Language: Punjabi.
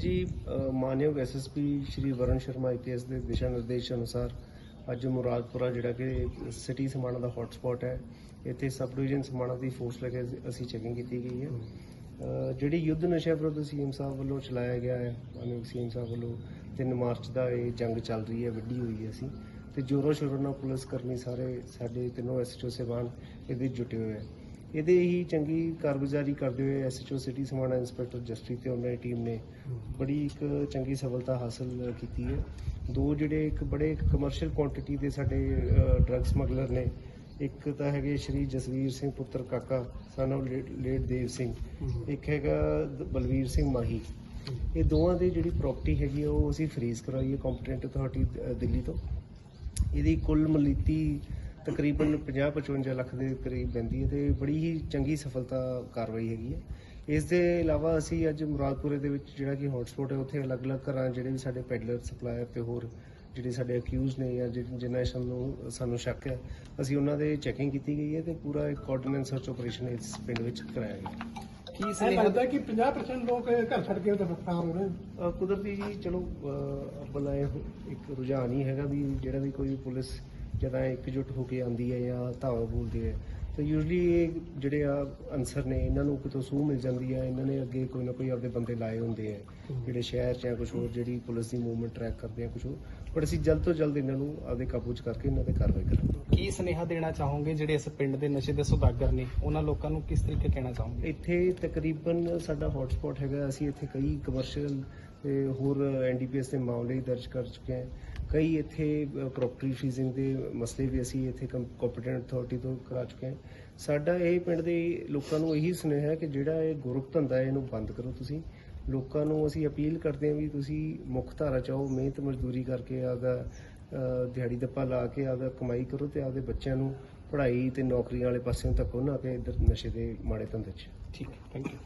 ਜੀ ਮਾਨਯੋਗ ਐਸਐਸਪੀ ਸ਼੍ਰੀ ਵਰਨ ਸ਼ਰਮਾ ਆਈਪੀਐਸ ਦੇ ਦਿਸ਼ਾ ਨਿਰਦੇਸ਼ ਅਨੁਸਾਰ ਅੱਜ ਮੁਰਾਦਪੁਰਾ ਜਿਹੜਾ ਕਿ ਸਿਟੀ ਸਮਾਣਾ ਦਾ ਹੌਟਸਪੌਟ ਹੈ, ਇੱਥੇ ਸਬ ਡਿਵੀਜ਼ਨ ਸਮਾਣਾ ਦੀ ਫੋਰਸ ਲੈ ਕੇ ਅਸੀਂ ਚੈਕਿੰਗ ਕੀਤੀ ਗਈ ਹੈ। ਜਿਹੜੀ ਯੁੱਧ ਨਸ਼ਾ ਵਿਰੁੱਧ ਸੀਐਮ ਸਾਹਿਬ ਵੱਲੋਂ ਚਲਾਇਆ ਗਿਆ ਹੈ, ਮਾਨਯੋਗ ਸੀਐਮ ਸਾਹਿਬ ਵੱਲੋਂ 3 ਮਾਰਚ ਦਾ ਇਹ ਜੰਗ ਚੱਲ ਰਹੀ ਹੈ, ਵੱਡੀ ਹੋਈ ਹੈ ਅਸੀਂ। ਤੇ ਜੋਰੋ ਸ਼ੋਰੋ ਨਾਲ ਪੁਲਿਸ ਕਰਮੀ ਸਾਰੇ ਸਾਡੇ ਤਿੰਨੋਂ ਐਸਐਚਓ ਸੇਵਾਨ ਇਹਦੇ ਜੁਟੇ ਹੋਏ ਹੈ ਇਹਦੇ ਹੀ ਚੰਗੀ ਕਾਰਗੁਜ਼ਾਰੀ ਕਰਦੇ ਹੋਏ SHO city Samana inspector justice ਤੇ ਉਹਨਾਂ ਦੀ ਟੀਮ ਨੇ ਬੜੀ ਇੱਕ ਚੰਗੀ ਸਫਲਤਾ ਹਾਸਲ ਕੀਤੀ ਹੈ। ਦੋ ਜਿਹੜੇ ਇੱਕ ਬੜੇ ਕਮਰਸ਼ੀਅਲ ਕੁਆਂਟੀਟੀ ਦੇ ਸਾਡੇ ਡਰੱਗ ਸਮਗਲਰ ਨੇ। ਇੱਕ ਤਾਂ ਹੈਗੇ ਸ਼੍ਰੀ ਜਸਵੀਰ ਸਿੰਘ ਪੁੱਤਰ ਕਾਕਾ ਸਨ ਸਾਨੂੰ ਲੇਟ ਦੇਵ ਸਿੰਘ। ਇੱਕ ਹੈਗਾ ਦ- ਬਲਵੀਰ ਸਿੰਘ ਮਾਹੀ। ਇਹ ਦੋਵਾਂ ਦੀ ਜਿਹੜੀ ਪ੍ਰਾਪਰਟੀ ਹੈਗੀ ਆ, ਉਹ ਅਸੀਂ ਫਰੀਜ਼ ਕਰਾਈ ਹੈ ਕੰਪੀਟੈਂਟ ਅਥਾਰਟੀ ਦਿੱਲੀ ਤੋਂ। ਇਹਦੀ ਕੁੱਲ ਮਲੀਤੀ ਤਕਰੀਬਨ 50-55 ਲੱਖ ਦੇ ਕਰੀਬ ਪੈਂਦੀ ਹੈ ਤੇ ਬੜੀ ਹੀ ਚੰਗੀ ਸਫਲਤਾ ਕਾਰਵਾਈ ਹੈਗੀ ਹੈ। ਇਸ ਦੇ ਇਲਾਵਾ ਅਸੀਂ ਅੱਜ ਮੁਰਾਦਪੁਰੇ ਦੇ ਵਿੱਚ ਜਿਹੜਾ ਕਿ ਹੌਟਸਪੌਟ ਹੈ, ਉੱਥੇ ਅਲੱਗ-ਅਲੱਗ ਘਰਾਂ ਜਿਹੜੇ ਵੀ ਸਾਡੇ ਪੈਡਲਰ ਸਪਲਾਇਰ ਤੇ ਹੋਰ ਜਿਹੜੇ ਸਾਡੇ ਅਕਿਊਜ਼ ਨੇ ਜਾਂ ਜਿ- ਜਿਨ੍ਹਾਂ ਸਾਨੂੰ ਸਾਨੂੰ ਸ਼ੱਕ ਹੈ, ਅਸੀਂ ਉਹਨਾਂ ਦੇ ਚੈਕਿੰਗ ਕੀਤੀ ਗਈ ਹੈ ਤੇ ਪੂਰਾ ਇੱਕ ਕੋਆਰਡੀਨੇਟ ਸਰਚ ਆਪਰੇਸ਼ਨ ਇਸ ਪਿੰਡ ਵਿੱਚ ਕਰਾਇਆ ਗਿਆ। ਕੀ ਇਹ ਸੁਨੇਹਾ? ਲੱਗਦਾ ਕਿ 50% ਲੋਕ ਘਰ ਛੱਡ ਕੇ ਫਰਾਰ ਹੋ ਰਹੇ ਨੇ। ਅ, ਕੁਦਰਤੀ ਜੀ ਚਲੋ ਅ, ਇਹ ਇੱਕ ਰੁਝਾਨ ਹੀ ਹੈਗਾ ਵੀ ਜਿਹੜਾ ਵੀ ਕੋਈ ਪੁਲਿਸ ਜਦੋਂ ਇਕਜੁੱਟ ਹੋ ਕੇ ਆਂਦੀ ਹੈ ਜਾਂ ਧਾਵਾ ਬੋਲਦੀ ਹੈ। ਤਾਂ ਯੂਜੂਲੀ ਇਹ ਜਿਹੜੇ ਆ ਅਨਸਰ ਨੇ ਇਹਨਾਂ ਨੂੰ ਕਿਤੋਂ ਸੂਹ ਮਿਲ ਜਾਂਦੀ ਹੈ ਇਹਨਾਂ ਨੇ ਅੱਗੇ ਕੋਈ ਨਾ ਕੋਈ ਆਪਦੇ ਬੰਦੇ ਲਾਏ ਹੁੰਦੇ ਆ ਜਿਹੜੇ ਸ਼ਹਿਰ 'ਚ ਜਾਂ ਕੁਝ ਹੋਰ ਜਿਹੜੀ ਪੁਲਿਸ ਦੀ ਮੂਵਮੈਂਟ ਟਰੈਕ ਕਰਦੇ ਆ ਕੁਝ ਹੋਰ। ਪਰ ਅਸੀਂ ਜਲਦ ਤੋਂ ਜਲਦ ਇਹਨਾਂ ਨੂੰ ਆਪਦੇ ਕਾਬੂ 'ਚ ਕਰਕੇ ਇਹਨਾਂ ਤੇ ਕਾਰਵਾਈ ਕਰਾਂਗੇ। ਕੀ ਸੁਨੇਹਾ ਦੇਣਾ ਚਾਹੋਗੇ ਜਿਹੜੇ ਇਸ ਪਿੰਡ ਦੇ ਨਸ਼ੇ ਦੇ ਸੁਦਾਗਰ ਨੇ? ਉਹਨਾਂ ਲੋਕਾਂ ਨੂੰ ਕਿਸ ਤਰੀਕੇ ਕਹਿਣਾ ਚਾਹੋਗੇ? ਇੱਥੇ ਤਕਰੀਬਨ ਸਾਡਾ ਹੌਟਸਪੌਟ ਹੈਗਾ ਅਸੀਂ ਇੱਥੇ ਕਈ ਕਮਰਸ਼ੀਅਲ ਤੇ ਹੋਰ ਐਨਡੀਪੀਐਸ ਦੇ ਮਾਮਲੇ ਵੀ ਦਰਜ ਕਰ ਚੁੱਕੇ ਹਾਂ। ਕਈ ਇੱਥੇ ਪ੍ਰੋਪਰਟੀ ਫੀਜ਼ਿੰਗ ਦੇ ਮਸਲੇ ਵੀ ਅਸੀਂ ਇੱਥੇ ਕੰਪੀਟੈਂਟ ਅਥਾਰਟੀ ਤੋਂ ਕਰਾ ਚੁੱਕੇ ਹਾਂ। ਸਾਡਾ ਇਹ ਪਿੰਡ ਦੇ ਲੋਕਾਂ ਨੂੰ ਇਹੀ ਸੁਨੇਹਾ ਹੈ ਕਿ ਜਿਹੜਾ ਇਹ ਗੁਰਕ ਧੰਦਾ ਹੈ, ਇਹਨੂੰ ਬੰਦ ਕਰੋ ਤੁਸੀਂ। ਲੋਕਾਂ ਨੂੰ ਅਸੀਂ ਅਪੀਲ ਕਰਦੇ ਹਾਂ ਵੀ ਤੁਸੀਂ ਮੁੱਖ ਧਾਰਾ ਚਾਹੋ ਮਿਹਨਤ ਮਜ਼ਦੂਰੀ ਕਰਕੇ ਆਪਦਾ ਦਿਹਾੜੀ ਦੱਪਾ ਲਾ ਕੇ ਆਪਦਾ ਕਮਾਈ ਕਰੋ ਤੇ ਆਪਦੇ ਬੱਚਿਆਂ ਨੂੰ ਪੜ੍ਹਾਈ ਤੇ ਨੌਕਰੀਆਂ ਵਾਲੇ ਪਾਸਿਓਂ ਧੱਕੋ ਨਾ ਕਿ ਇੱਧਰ ਨਸ਼ੇ ਦੇ ਮਾੜੇ ਧੰਦੇ 'ਚ। ਠੀਕ ਹੈ ਥੈਂਕ ਯੂ